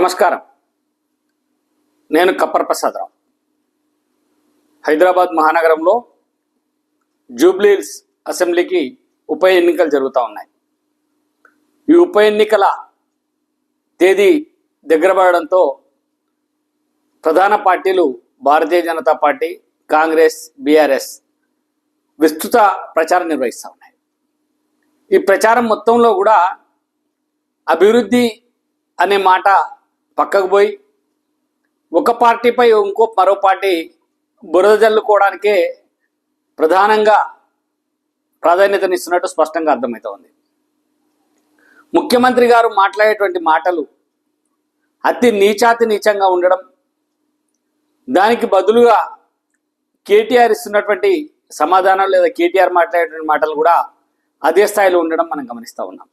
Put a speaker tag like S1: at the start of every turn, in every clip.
S1: నమస్కారం. నేను కప్పర్ ప్రసాదరావు. హైదరాబాద్ మహానగరంలో జూబ్లీహిల్స్ అసెంబ్లీకి ఉప ఎన్నికలు జరుగుతూ ఉన్నాయి. ఈ ఉప ఎన్నికల తేదీ దగ్గర పడడంతో ప్రధాన పార్టీలు భారతీయ జనతా పార్టీ కాంగ్రెస్ బీఆర్ఎస్ విస్తృత ప్రచారం నిర్వహిస్తూ ఉన్నాయి. ఈ ప్రచారం మొత్తంలో కూడా అభివృద్ధి అనే మాట పక్కకు పోయి ఒక పార్టీపై ఇంకో మరో పార్టీ బురద జల్లుకోవడానికే ప్రధానంగా ప్రాధాన్యతనిస్తున్నట్టు స్పష్టంగా అర్థమవుతోంది ముఖ్యమంత్రి గారు మాట్లాడేటువంటి మాటలు అతి నీచాతి నీచంగా ఉండడం దానికి బదులుగా కేటీఆర్ ఇస్తున్నటువంటి సమాధానం లేదా కేటీఆర్ మాట్లాడేటువంటి మాటలు కూడా అదే స్థాయిలో ఉండడం మనం గమనిస్తూ ఉన్నాం.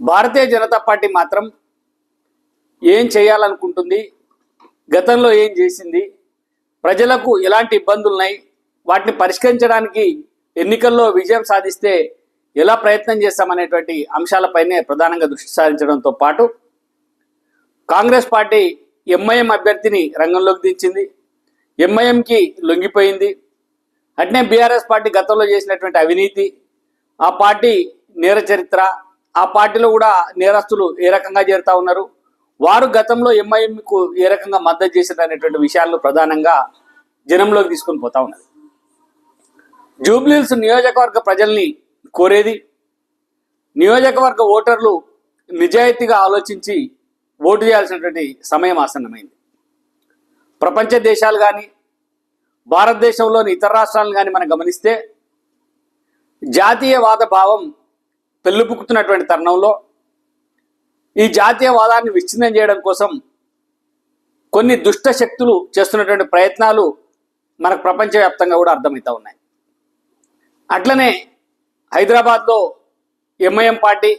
S1: భారతీయ జనతా పార్టీ మాత్రం ఏం చేయాలనుకుంటుంది? గతంలో ఏం చేసింది? ప్రజలకు ఎలాంటి ఇబ్బందులు ఉన్నాయి? వాటిని పరిష్కరించడానికి ఎన్నికల్లో విజయం సాధిస్తే ఎలా ప్రయత్నం చేస్తామనేటువంటి అంశాలపైనే ప్రధానంగా దృష్టి సారించడంతో పాటు కాంగ్రెస్ పార్టీ ఎంఐఎం అభ్యర్థిని రంగంలోకి దించింది. ఎంఐఎంకి లొంగిపోయింది. అట్నే బీఆర్ఎస్ పార్టీ గతంలో చేసినటువంటి అవినీతి ఆ పార్టీ నేర చరిత్ర ఆ పార్టీలో కూడా నేరస్తులు ఏ రకంగా చేరుతా ఉన్నారు? వారు గతంలో ఎంఐఎంకు ఏ రకంగా మద్దతు చేశారు అనేటువంటి విషయాలను ప్రధానంగా జనంలోకి తీసుకొని పోతా ఉన్నది జూబ్లీహిల్స్ నియోజకవర్గ ప్రజల్ని కోరేది నియోజకవర్గ ఓటర్లు నిజాయితీగా ఆలోచించి ఓటు చేయాల్సినటువంటి సమయం ఆసన్నమైంది. ప్రపంచ దేశాలు కానీ భారతదేశంలోని ఇతర రాష్ట్రాలను కానీ మనం గమనిస్తే జాతీయవాద భావం పెళ్ళిపుక్కుతున్నటువంటి తరుణంలో ఈ జాతీయవాదాన్ని విచ్ఛిన్నం చేయడం కోసం కొన్ని దుష్ట శక్తులు చేస్తున్నటువంటి ప్రయత్నాలు మనకు ప్రపంచవ్యాప్తంగా కూడా అర్థమవుతా ఉన్నాయి. అట్లనే హైదరాబాద్లో ఎంఐఎం పార్టీ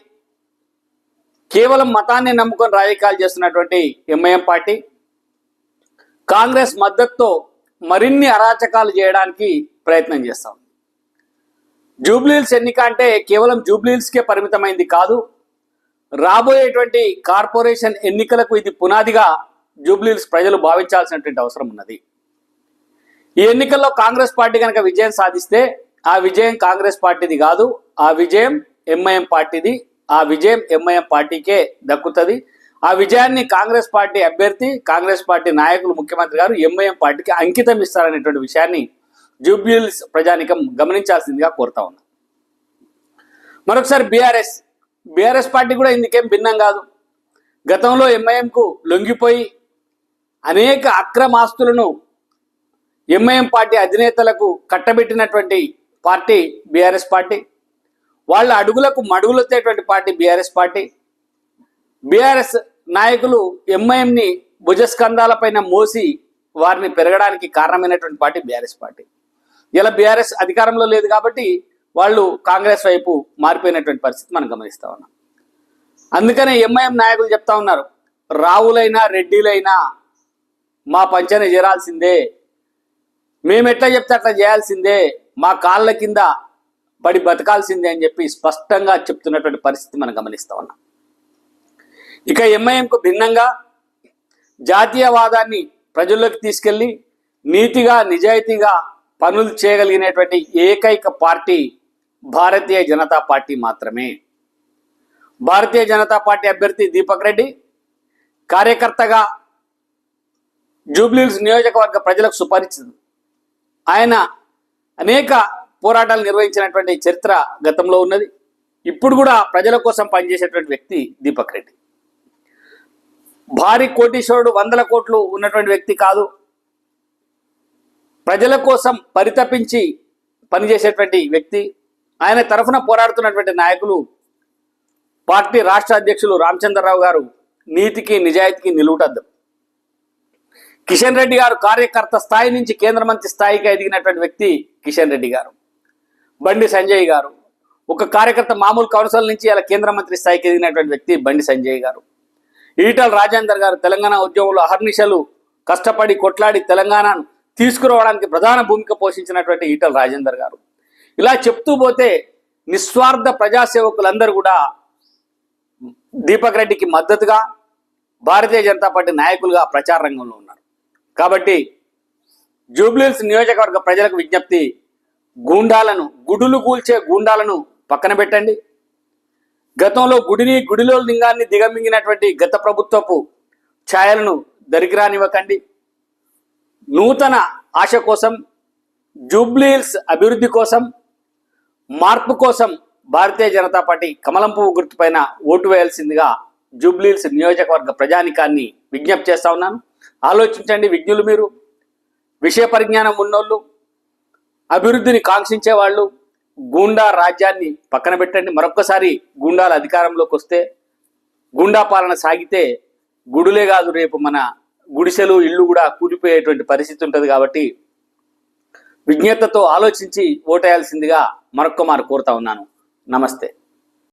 S1: కేవలం మతాన్ని నమ్ముకొని రాజకీయాలు చేస్తున్నటువంటి ఎంఐఎం పార్టీ కాంగ్రెస్ మద్దతుతో మరిన్ని అరాచకాలు చేయడానికి ప్రయత్నం చేస్తాం జూబ్లీహిల్స్ ఎన్నిక అంటే కేవలం జూబ్లీహిల్స్కే పరిమితమైంది కాదు రాబోయేటువంటి కార్పొరేషన్ ఎన్నికలకు ఇది పునాదిగా జూబ్లీస్ ప్రజలు భావించాల్సినటువంటి అవసరం ఉన్నది. ఈ ఎన్నికల్లో కాంగ్రెస్ పార్టీ కనుక విజయం సాధిస్తే ఆ విజయం కాంగ్రెస్ పార్టీది కాదు ఆ విజయం ఎంఐఎం పార్టీది ఆ విజయం ఎంఐఎం పార్టీకే దక్కుతుంది. ఆ విజయాన్ని కాంగ్రెస్ పార్టీ అభ్యర్థి కాంగ్రెస్ పార్టీ నాయకులు ముఖ్యమంత్రి గారు ఎంఐఎం పార్టీకి అంకితం ఇస్తారనేటువంటి విషయాన్ని జూబ్లీస్ ప్రజానికం గమనించాల్సిందిగా కోరుతా ఉన్నా. మరొకసారి బీఆర్ఎస్ బీఆర్ఎస్ పార్టీ కూడా ఇందుకేం భిన్నం కాదు. గతంలో ఎంఐఎంకు లొంగిపోయి అనేక అక్రమాస్తులను ఎంఐఎం పార్టీ అధినేతలకు కట్టబెట్టినటువంటి పార్టీ బీఆర్ఎస్ పార్టీ వాళ్ళ అడుగులకు మడుగులొచ్చేటువంటి పార్టీ బీఆర్ఎస్ పార్టీ. బీఆర్ఎస్ నాయకులు ఎంఐఎంని భుజస్కంధాలపైన మోసి వారిని పెరగడానికి కారణమైనటువంటి పార్టీ బీఆర్ఎస్ పార్టీ. ఇలా బీఆర్ఎస్ అధికారంలో లేదు కాబట్టి వాళ్ళు కాంగ్రెస్ వైపు మారిపోయినటువంటి పరిస్థితి మనం గమనిస్తా ఉన్నాం. అందుకనే ఎంఐఎం నాయకులు చెప్తా ఉన్నారు రావులైనా రెడ్డిలైనా మా పంచన చేరాల్సిందే. మేము ఎట్లా చెప్తే అట్లా చేయాల్సిందే. మా కాళ్ళ కింద పడి బతకాల్సిందే అని చెప్పి స్పష్టంగా చెప్తున్నటువంటి పరిస్థితి మనం గమనిస్తా ఉన్నాం. ఇక ఎంఐఎంకు భిన్నంగా జాతీయవాదాన్ని ప్రజల్లోకి తీసుకెళ్ళి నీతిగా నిజాయితీగా పనులు చేయగలిగినటువంటి ఏకైక పార్టీ భారతీయ జనతా పార్టీ మాత్రమే. భారతీయ జనతా పార్టీ అభ్యర్థి దీపక్ రెడ్డి కార్యకర్తగా జూబ్లీహిల్స్ నియోజకవర్గ ప్రజలకు సుపరిచింది ఆయన అనేక పోరాటాలు నిర్వహించినటువంటి చరిత్ర గతంలో ఉన్నది. ఇప్పుడు కూడా ప్రజల కోసం పనిచేసేటువంటి వ్యక్తి దీపక్ రెడ్డి. భారీ కోటీశ్వరుడు వందల కోట్లు ఉన్నటువంటి వ్యక్తి కాదు. ప్రజల కోసం పరితపించి పనిచేసేటువంటి వ్యక్తి ఆయన తరఫున పోరాడుతున్నటువంటి నాయకులు పార్టీ రాష్ట్ర అధ్యక్షులు రామచంద్రరావు గారు నీతికి నిజాయితీకి నిలువుటద్దు. కిషన్ రెడ్డి గారు కార్యకర్త స్థాయి నుంచి కేంద్ర మంత్రి స్థాయికి ఎదిగినటువంటి వ్యక్తి కిషన్ రెడ్డి గారు. బండి సంజయ్ గారు. ఒక కార్యకర్త మామూలు కౌన్సిల్ నుంచి ఇలా కేంద్ర మంత్రి స్థాయికి ఎదిగినటువంటి వ్యక్తి బండి సంజయ్ గారు. ఈటల రాజేందర్ గారు తెలంగాణ ఉద్యమంలో అహర్నిశలు కష్టపడి కొట్లాడి తెలంగాణను తీసుకురావడానికి ప్రధాన భూమిక పోషించినటువంటి ఈటల రాజేందర్ గారు. ఇలా చెప్తూ పోతే నిస్వార్థ ప్రజాసేవకులందరూ కూడా దీపక్ రెడ్డికి మద్దతుగా భారతీయ జనతా పార్టీ నాయకులుగా ప్రచార రంగంలో ఉన్నారు. కాబట్టి జూబ్లీల్స్ నియోజకవర్గ ప్రజలకు విజ్ఞప్తి గూండాలను గుడులు కూల్చే గూండాలను పక్కన పెట్టండి. గతంలో గుడిని గుడిలో లింగాన్ని దిగమింగినటువంటి గత ప్రభుత్వపు ఛాయలను దరికిరానివ్వకండి. నూతన ఆశ కోసం జూబ్లీల్స్ అభివృద్ధి కోసం మార్పు కోసం భారతీయ జనతా పార్టీ కమలం పువ్వు గుర్తుపైన ఓటు వేయాల్సిందిగా జూబ్లీల్స్ నియోజకవర్గ ప్రజానికాన్ని విజ్ఞప్తి చేస్తా ఉన్నాను. ఆలోచించండి విజ్ఞులు మీరు. విషయ పరిజ్ఞానం ఉన్నోళ్ళు అభివృద్ధిని కాంక్షించే వాళ్ళు గూండా రాజ్యాన్ని పక్కన పెట్టండి. మరొక్కసారి గూండాల అధికారంలోకి వస్తే గూండా పాలన సాగితే గుడులే కాదు రేపు మన గుడిసెలు ఇల్లు కూడా కూలిపోయేటువంటి పరిస్థితి ఉంటుంది కాబట్టి విజ్ఞతతో ఆలోచించి ఓటేయాల్సిందిగా మరొక్క మారు కోరుతా ఉన్నాను. నమస్తే.